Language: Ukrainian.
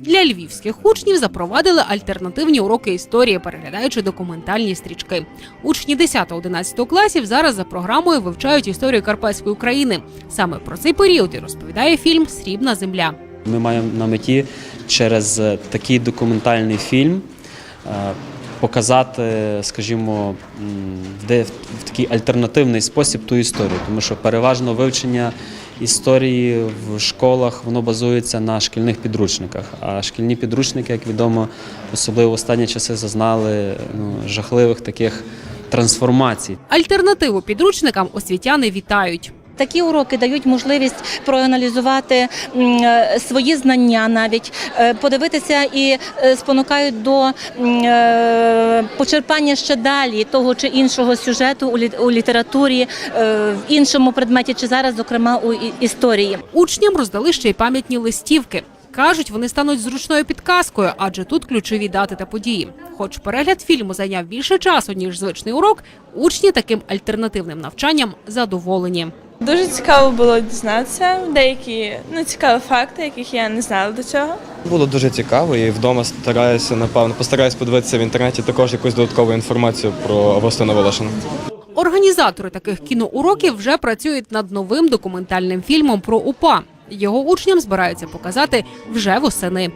Для львівських учнів запровадили альтернативні уроки історії, переглядаючи документальні стрічки. Учні 10-11 класів зараз за програмою вивчають історію Карпатської України. Саме про цей період і розповідає фільм Срібна земля. Ми маємо на меті через е, такий документальний фільм е, показати, скажімо, в де в такий альтернативний спосіб ту історію, тому що переважно вивчення історії в школах воно базується на шкільних підручниках. А шкільні підручники, як відомо, особливо в останні часи зазнали ну, жахливих таких трансформацій. Альтернативу підручникам освітяни вітають. Такі уроки дають можливість проаналізувати е, свої знання, навіть е, подивитися і е, спонукають до почерпання ще далі того чи іншого сюжету у лі- у літературі, в іншому предметі, чи зараз, зокрема, у історії. Учням роздали ще й пам'ятні листівки. Кажуть, вони стануть зручною підказкою, адже тут ключові дати та події. Хоч перегляд фільму зайняв більше часу ніж звичний урок, учні таким альтернативним навчанням задоволені. Дуже цікаво було дізнатися деякі ну, цікаві факти, яких я не знала до цього. Було дуже цікаво і вдома стараюся, напевно, постараюсь подивитися в інтернеті також якусь додаткову інформацію про Августина Волошина. Організатори таких кіноуроків вже працюють над новим документальним фільмом про УПА. Його учням збираються показати вже восени.